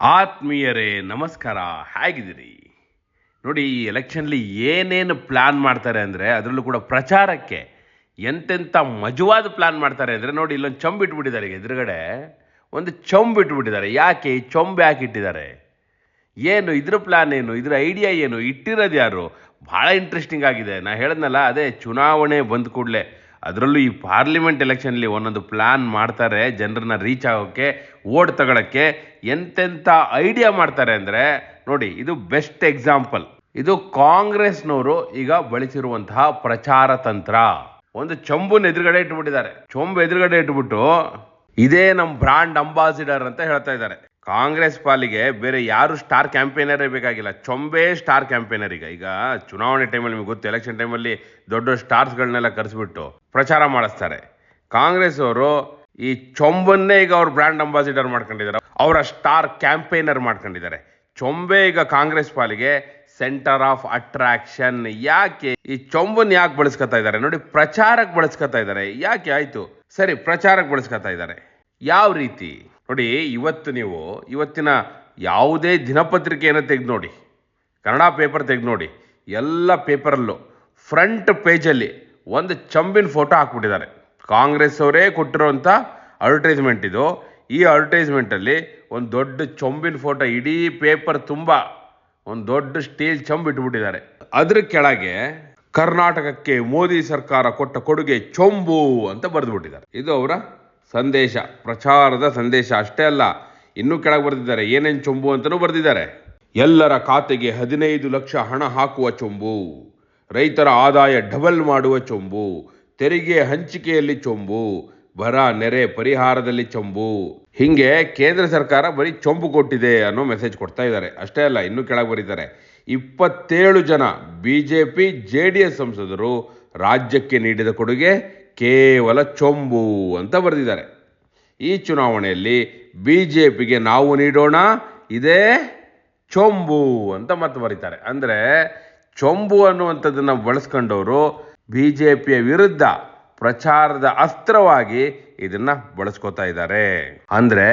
ಆತ್ಮೀಯರೇ, ನಮಸ್ಕಾರ. ಹೇಗಿದ್ದೀರಿ? ನೋಡಿ, ಈ ಎಲೆಕ್ಷನ್ಲಿ ಏನೇನು ಪ್ಲ್ಯಾನ್ ಮಾಡ್ತಾರೆ ಅಂದರೆ, ಅದರಲ್ಲೂ ಕೂಡ ಪ್ರಚಾರಕ್ಕೆ ಎಂತೆಂಥ ಮಜವಾದ ಪ್ಲ್ಯಾನ್ ಮಾಡ್ತಾರೆ ಅಂದರೆ, ನೋಡಿ, ಇಲ್ಲೊಂದು ಚೊಂಬು ಇಟ್ಬಿಟ್ಟಿದ್ದಾರೆ ಈಗ ಎದುರುಗಡೆ. ಒಂದು ಚೊಂಬು ಇಟ್ಬಿಟ್ಟಿದ್ದಾರೆ. ಯಾಕೆ ಈ ಚೊಂಬು ಯಾಕೆ ಇಟ್ಟಿದ್ದಾರೆ? ಏನು, ಇದ್ರ ಪ್ಲ್ಯಾನ್ ಏನು? ಇದ್ರ ಐಡಿಯಾ ಏನು? ಇಟ್ಟಿರೋದು ಯಾರು? ಭಾಳ ಇಂಟ್ರೆಸ್ಟಿಂಗ್ ಆಗಿದೆ. ನಾನು ಹೇಳಿದ್ನಲ್ಲ, ಅದೇ ಚುನಾವಣೆ ಬಂದ ಕೂಡಲೇ. ಅದರಲ್ಲೂ ಈ ಪಾರ್ಲಿಮೆಂಟ್ ಎಲೆಕ್ಷನಲ್ಲಿ ಒಂದೊಂದು ಪ್ಲ್ಯಾನ್ ಮಾಡ್ತಾರೆ, ಜನರನ್ನ ರೀಚ್ ಆಗೋಕ್ಕೆ ಓಟ್ ತಗೊಳಕ್ಕೆ ಎಂತೆಂಥ ಐಡಿಯಾ ಮಾಡ್ತಾರೆ ಅಂದರೆ, ನೋಡಿ, ಇದು ಬೆಸ್ಟ್ ಎಕ್ಸಾಂಪಲ್ ಇದು ಕಾಂಗ್ರೆಸ್ನವರು ಈಗ ಬಳಸಿರುವಂತಹ ಪ್ರಚಾರ ತಂತ್ರ. ಒಂದು ಚೊಂಬುನ ಎದುರುಗಡೆ ಇಟ್ಬಿಟ್ಟಿದ್ದಾರೆ. ಚೊಂಬು ಎದುರುಗಡೆ ಇಟ್ಬಿಟ್ಟು ಇದೇ ನಮ್ಮ ಬ್ರಾಂಡ್ ಅಂಬಾಸಿಡರ್ ಅಂತ ಹೇಳ್ತಾ ಇದ್ದಾರೆ. ಕಾಂಗ್ರೆಸ್ ಪಾಲಿಗೆ ಬೇರೆ ಯಾರು ಸ್ಟಾರ್ ಕ್ಯಾಂಪೇನರೇ ಬೇಕಾಗಿಲ್ಲ. ಚೊಂಬೆ ಸ್ಟಾರ್ ಕ್ಯಾಂಪೇನರ್ ಈಗ. ಈಗ ಚುನಾವಣೆ ಟೈಮಲ್ಲಿ ನಿಮಗೆ ಗೊತ್ತು ಎಲೆಕ್ಷನ್ ಟೈಮಲ್ಲಿ ದೊಡ್ಡ ಸ್ಟಾರ್ಸ್ಗಳನ್ನೆಲ್ಲ ಕರೆಸ್ಬಿಟ್ಟು ಪ್ರಚಾರ ಮಾಡಿಸ್ತಾರೆ. ಕಾಂಗ್ರೆಸ್ ಅವರು ಈ ಚೊಂಬನ್ನೇ ಈಗ ಅವ್ರ ಬ್ರ್ಯಾಂಡ್ ಅಂಬಾಸಿಡರ್ ಮಾಡ್ಕೊಂಡಿದ್ದಾರೆ. ಅವರ ಸ್ಟಾರ್ ಕ್ಯಾಂಪೇನರ್ ಮಾಡ್ಕೊಂಡಿದ್ದಾರೆ. ಚೊಂಬೆ ಈಗ ಕಾಂಗ್ರೆಸ್ ಪಾಲಿಗೆ ಸೆಂಟರ್ ಆಫ್ ಅಟ್ರಾಕ್ಷನ್ ಯಾಕೆ? ಈ ಚೊಂಬನ್ ಯಾಕೆ ಬಳಸ್ಕೊತಾ ಇದ್ದಾರೆ? ನೋಡಿ ಪ್ರಚಾರಕ್ಕೆ ಬಳಸ್ಕೊತಾ ಇದ್ದಾರೆ. ಯಾಕೆ? ಆಯ್ತು. ಸರಿ ಪ್ರಚಾರಕ್ಕೆ ಬಳಸ್ಕೊತಾ ಇದ್ದಾರೆ. ಯಾವ ರೀತಿ? ನೋಡಿ, ಇವತ್ತು ನೀವು ಇವತ್ತಿನ ಯಾವುದೇ ದಿನಪತ್ರಿಕೆಯನ್ನು ತೆಗೆದು ನೋಡಿ, ಕನ್ನಡ ಪೇಪರ್ ತೆಗೆದು ನೋಡಿ, ಎಲ್ಲ ಪೇಪರಲ್ಲೂ ಫ್ರಂಟ್ ಪೇಜಲ್ಲಿ ಒಂದು ಚಂಬಿನ ಫೋಟೋ ಹಾಕ್ಬಿಟ್ಟಿದ್ದಾರೆ. ಕಾಂಗ್ರೆಸ್ ಅವರೇ ಕೊಟ್ಟಿರೋಂಥ ಅಡ್ವರ್ಟೈಸ್ಮೆಂಟ್ ಇದು. ಈ ಅಡ್ವರ್ಟೈಸ್ಮೆಂಟಲ್ಲಿ ಒಂದು ದೊಡ್ಡ ಚೊಂಬಿನ ಫೋಟೋ, ಇಡೀ ಪೇಪರ್ ತುಂಬ ಒಂದು ದೊಡ್ಡ ಸ್ಟೀಲ್ ಚಂಬ್ ಇಟ್ಬಿಟ್ಟಿದ್ದಾರೆ. ಅದ್ರ ಕೆಳಗೆ ಕರ್ನಾಟಕಕ್ಕೆ ಮೋದಿ ಸರ್ಕಾರ ಕೊಟ್ಟ ಕೊಡುಗೆ ಚೊಂಬು ಅಂತ ಬರೆದುಬಿಟ್ಟಿದ್ದಾರೆ. ಇದು ಅವರ ಸಂದೇಶ, ಪ್ರಚಾರದ ಸಂದೇಶ ಅಷ್ಟೇ ಅಲ್ಲ, ಇನ್ನೂ ಕೆಳಗೆ ಬರೆದಿದ್ದಾರೆ. ಏನೇನು ಚೊಂಬು ಅಂತಲೂ ಬರೆದಿದ್ದಾರೆ. ಎಲ್ಲರ ಖಾತೆಗೆ ಹದಿನೈದು ಲಕ್ಷ ಹಣ ಹಾಕುವ ಚೊಂಬು, ರೈತರ ಆದಾಯ ಡಬಲ್ ಮಾಡುವ ಚೊಂಬು, ತೆರಿಗೆ ಹಂಚಿಕೆಯಲ್ಲಿ ಚೊಂಬು, ಬರ ನೆರೆ ಪರಿಹಾರದಲ್ಲಿ ಚೊಂಬು. ಹಿಂಗೆ ಕೇಂದ್ರ ಸರ್ಕಾರ ಬರೀ ಚೊಂಬು ಕೊಟ್ಟಿದೆ ಅನ್ನೋ ಮೆಸೇಜ್ ಕೊಡ್ತಾ ಇದ್ದಾರೆ. ಅಷ್ಟೇ ಅಲ್ಲ, ಇನ್ನೂ ಕೆಳಗೆ ಬರೀತಾರೆ ಇಪ್ಪತ್ತೇಳು ಜನ B J P J D S ಸಂಸದರು ರಾಜ್ಯಕ್ಕೆ ನೀಡಿದ ಕೊಡುಗೆ ಕೇವಲ ಚೊಂಬು ಅಂತ ಬರೆದಿದ್ದಾರೆ. ಈ ಚುನಾವಣೆಯಲ್ಲಿ ಬಿ ಜೆ ಪಿಗೆ ನಾವು ನೀಡೋಣ, ಇದೇ ಚೊಂಬು ಅಂತ ಮತ್ತೆ ಬರೀತಾರೆ. ಅಂದರೆ ಚೊಂಬು ಅನ್ನುವಂಥದ್ದನ್ನು ಬಳಸ್ಕೊಂಡವರು ಬಿ ಜೆ ಪಿಯ ವಿರುದ್ಧ ಪ್ರಚಾರದ ಅಸ್ತ್ರವಾಗಿ ಇದನ್ನು ಬಳಸ್ಕೋತಾ ಇದ್ದಾರೆ. ಅಂದರೆ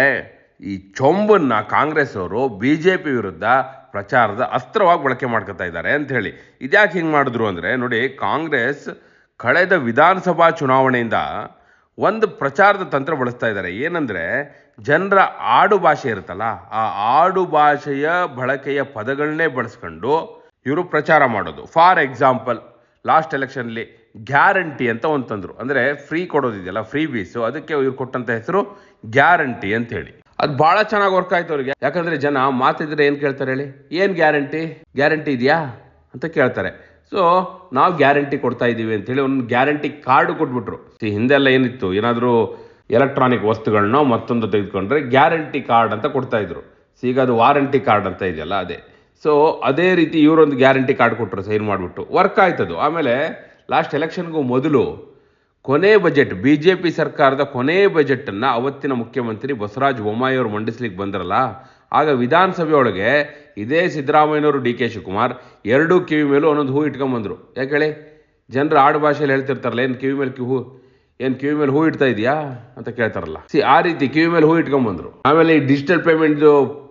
ಈ ಚೊಂಬನ್ನು ಕಾಂಗ್ರೆಸ್ ಅವರು ಬಿ ಜೆ ಪಿ ವಿರುದ್ಧ ಪ್ರಚಾರದ ಅಸ್ತ್ರವಾಗಿ ಬಳಕೆ ಮಾಡ್ಕೋತಾ ಇದ್ದಾರೆ ಅಂತ ಹೇಳಿ. ಇದ್ಯಾಕೆ ಹಿಂಗೆ ಮಾಡಿದ್ರು ಅಂದರೆ ನೋಡಿ, ಕಾಂಗ್ರೆಸ್ ಕಳೆದ ವಿಧಾನಸಭಾ ಚುನಾವಣೆಯಿಂದ ಒಂದು ಪ್ರಚಾರದ ತಂತ್ರ ಬಳಸ್ತಾ ಇದ್ದಾರೆ. ಏನಂದರೆ, ಜನರ ಆಡು ಭಾಷೆ ಇರುತ್ತಲ್ಲ, ಆ ಆಡು ಭಾಷೆಯ ಬಳಕೆಯ ಪದಗಳನ್ನೇ ಬಳಸ್ಕೊಂಡು ಇವರು ಪ್ರಚಾರ ಮಾಡೋದು. ಫಾರ್ ಎಕ್ಸಾಂಪಲ್, ಲಾಸ್ಟ್ ಎಲೆಕ್ಷನ್ಲಿ ಗ್ಯಾರಂಟಿ ಅಂತ ಒಂದು ತಂದರು. ಅಂದರೆ ಫ್ರೀ ಕೊಡೋದಿದೆಯಲ್ಲ ಫ್ರೀ ಬೀಸು ಅದಕ್ಕೆ ಇವ್ರು ಕೊಟ್ಟಂಥ ಹೆಸರು ಗ್ಯಾರಂಟಿ ಅಂತ ಹೇಳಿ. ಅದು ಭಾಳ ಚೆನ್ನಾಗಿ ವರ್ಕ್ ಆಯ್ತು ಅವ್ರಿಗೆ. ಯಾಕಂದ್ರೆ ಜನ ಮಾತಿದ್ರೆ ಏನು ಕೇಳ್ತಾರೆ ಹೇಳಿ? ಏನು ಗ್ಯಾರಂಟಿ? ಗ್ಯಾರಂಟಿ ಇದೆಯಾ? ಅಂತ ಕೇಳ್ತಾರೆ. ಸೊ ನಾವು ಗ್ಯಾರಂಟಿ ಕೊಡ್ತಾ ಇದ್ದೀವಿ ಅಂತೇಳಿ ಒಂದು ಗ್ಯಾರಂಟಿ ಕಾರ್ಡ್ ಕೊಟ್ಬಿಟ್ರು. ಹಿಂದೆಲ್ಲ ಏನಿತ್ತು? ಏನಾದರೂ ಎಲೆಕ್ಟ್ರಾನಿಕ್ ವಸ್ತುಗಳನ್ನ ಮತ್ತೊಂದು ತೆಗೆದುಕೊಂಡ್ರೆ ಗ್ಯಾರಂಟಿ ಕಾರ್ಡ್ ಅಂತ ಕೊಡ್ತಾ ಇದ್ರು. ಸೊ ಈಗ ಅದು ವಾರಂಟಿ ಕಾರ್ಡ್ ಅಂತ ಇದೆಯಲ್ಲ ಅದೇ. ಸೊ ಅದೇ ರೀತಿ ಇವರೊಂದು ಗ್ಯಾರಂಟಿ ಕಾರ್ಡ್ ಕೊಟ್ಟರು ಸೈನ್ ಮಾಡಿಬಿಟ್ಟು. ವರ್ಕ್ ಆಯ್ತದು ಆಮೇಲೆ ಲಾಸ್ಟ್ ಎಲೆಕ್ಷನ್ಗೂ ಮೊದಲು ಕೊನೆ ಬಜೆಟ್ ಬಿ ಜೆ ಪಿ ಸರ್ಕಾರದ ಕೊನೆ ಬಜೆಟನ್ನು ಅವತ್ತಿನ ಮುಖ್ಯಮಂತ್ರಿ ಬಸವರಾಜ ಬೊಮ್ಮಾಯಿ ಅವರು ಮಂಡಿಸ್ಲಿಕ್ಕೆ ಬಂದ್ರಲ್ಲ, ಆಗ ವಿಧಾನಸಭೆ ಒಳಗೆ ಇದೇ ಸಿದ್ದರಾಮಯ್ಯನವರು ಡಿ ಕೆ ಶಿವಕುಮಾರ್, ಎರಡೂ ಕಿವಿ ಮೇಲೂ ಒಂದೊಂದು ಹೂ ಇಟ್ಕೊಂಬಂದರು. ಯಾಕೆ ಹೇಳಿ? ಜನರು ಆಡು ಭಾಷೆಯಲ್ಲಿ ಹೇಳ್ತಿರ್ತಾರಲ್ಲ, ಏನು ಕಿವಿ ಮೇಲೆ ಹೂ ಏನು ಕಿವಿ ಮೇಲೆ ಹೂ ಇಡ್ತಾ ಇದೆಯಾ ಅಂತ ಕೇಳ್ತಾರಲ್ಲ. ಸಿ, ಆ ರೀತಿ ಕಿವಿ ಮೇಲೆ ಹೂ ಇಟ್ಕೊಂಬಂದ್ರು. ಆಮೇಲೆ ಈ digital payment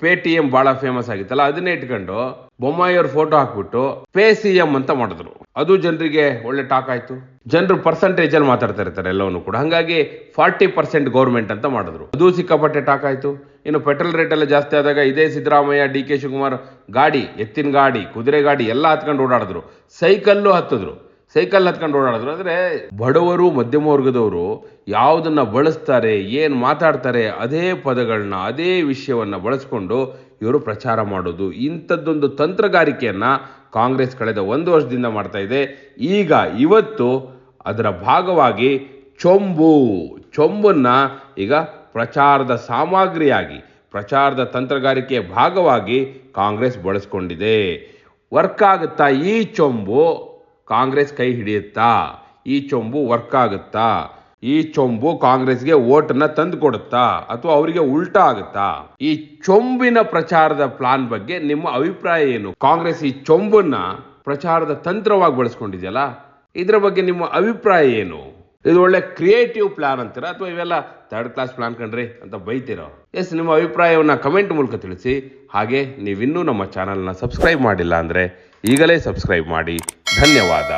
Paytm ಭಾಳ ಫೇಮಸ್ ಆಗಿತ್ತಲ್ಲ, ಅದನ್ನೇ ಇಟ್ಕೊಂಡು ಬೊಮ್ಮಾಯಿಯವ್ರ ಫೋಟೋ ಹಾಕ್ಬಿಟ್ಟು ಪೇ ಸಿ ಎಂ ಅಂತ ಮಾಡಿದ್ರು. ಅದು ಜನರಿಗೆ ಒಳ್ಳೆ ಟಾಕ್ ಆಯ್ತು. ಜನರು ಪರ್ಸೆಂಟೇಜ್ ಅಲ್ಲಿ ಮಾತಾಡ್ತಾ ಇರ್ತಾರೆ ಎಲ್ಲವನ್ನು ಕೂಡ. ಹಂಗಾಗಿ ಫಾರ್ಟಿ ಪರ್ಸೆಂಟ್ ಗೌರ್ಮೆಂಟ್ ಅಂತ ಮಾಡಿದ್ರು. ಅದು ಸಿಕ್ಕಾಪಟ್ಟೆ ಟಾಕ್ ಆಯ್ತು. ಇನ್ನು ಪೆಟ್ರೋಲ್ ರೇಟ್ ಎಲ್ಲ ಜಾಸ್ತಿ ಆದಾಗ ಇದೇ ಸಿದ್ದರಾಮಯ್ಯ, ಡಿ ಕೆ ಶಿವಕುಮಾರ್ ಗಾಡಿ, ಎತ್ತಿನ ಗಾಡಿ, ಕುದುರೆ ಗಾಡಿ ಎಲ್ಲ ಹತ್ಕೊಂಡು ಓಡಾಡಿದ್ರು. ಸೈಕಲ್ಲು ಹತ್ತಿದ್ರು. ಸೈಕಲ್ ಹತ್ಕೊಂಡು ಓಡಾಡಿದ್ರು. ಅಂದರೆ ಬಡವರು, ಮಧ್ಯಮ ವರ್ಗದವರು ಯಾವುದನ್ನ ಬಳಸ್ತಾರೆ, ಏನು ಮಾತಾಡ್ತಾರೆ ಅದೇ ಪದಗಳನ್ನ ಅದೇ ವಿಷಯವನ್ನ ಬಳಸ್ಕೊಂಡು ಇವರು ಪ್ರಚಾರ ಮಾಡೋದು. ಇಂಥದ್ದೊಂದು ತಂತ್ರಗಾರಿಕೆಯನ್ನ ಕಾಂಗ್ರೆಸ್ ಕಳೆದ ಒಂದು ವರ್ಷದಿಂದ ಮಾಡ್ತಾ ಇದೆ. ಈಗ ಇವತ್ತು ಅದರ ಭಾಗವಾಗಿ ಚೊಂಬು. ಚೊಂಬನ್ನ ಈಗ ಪ್ರಚಾರದ ಸಾಮಗ್ರಿಯಾಗಿ, ಪ್ರಚಾರದ ತಂತ್ರಗಾರಿಕೆಯ ಭಾಗವಾಗಿ ಕಾಂಗ್ರೆಸ್ ಬಳಸ್ಕೊಂಡಿದೆ. ವರ್ಕ್ ಆಗುತ್ತಾ ಈ ಚೊಂಬು? ಕಾಂಗ್ರೆಸ್ ಕೈ ಹಿಡಿಯುತ್ತಾ? ಈ ಚೊಂಬು ವರ್ಕ್ ಆಗುತ್ತಾ? ಈ ಚೊಂಬು ಕಾಂಗ್ರೆಸ್ಗೆ ಓಟನ್ನ ತಂದು ಕೊಡುತ್ತಾ ಅಥವಾ ಅವರಿಗೆ ಉಲ್ಟಾ ಆಗುತ್ತಾ? ಈ ಚೊಂಬಿನ ಪ್ರಚಾರದ ಪ್ಲಾನ್ ಬಗ್ಗೆ ನಿಮ್ಮ ಅಭಿಪ್ರಾಯ ಏನು? ಕಾಂಗ್ರೆಸ್ ಈ ಚೊಂಬನ್ನ ಪ್ರಚಾರದ ತಂತ್ರವಾಗಿ ಬಳಸ್ಕೊಂಡಿದೆಯಲ್ಲ, ಇದರ ಬಗ್ಗೆ ನಿಮ್ಮ ಅಭಿಪ್ರಾಯ ಏನು? ಇದು ಒಳ್ಳೆ ಕ್ರಿಯೇಟಿವ್ ಪ್ಲಾನ್ ಅಂತೀರಾ ಅಥವಾ ಇವೆಲ್ಲ ಥರ್ಡ್ ಕ್ಲಾಸ್ ಪ್ಲಾನ್ ಕಂಡ್ರಿ ಅಂತ ಬೈತೀರೋ? ಎಸ್, ನಿಮ್ಮ ಅಭಿಪ್ರಾಯವನ್ನು ಕಮೆಂಟ್ ಮೂಲಕ ತಿಳಿಸಿ. ಹಾಗೆ ನೀವಿನ್ನೂ ನಮ್ಮ ಚಾನಲ್ನ ಸಬ್ಸ್ಕ್ರೈಬ್ ಮಾಡಿಲ್ಲ ಅಂದರೆ ಈಗಲೇ ಸಬ್ಸ್ಕ್ರೈಬ್ ಮಾಡಿ. ಧನ್ಯವಾದ.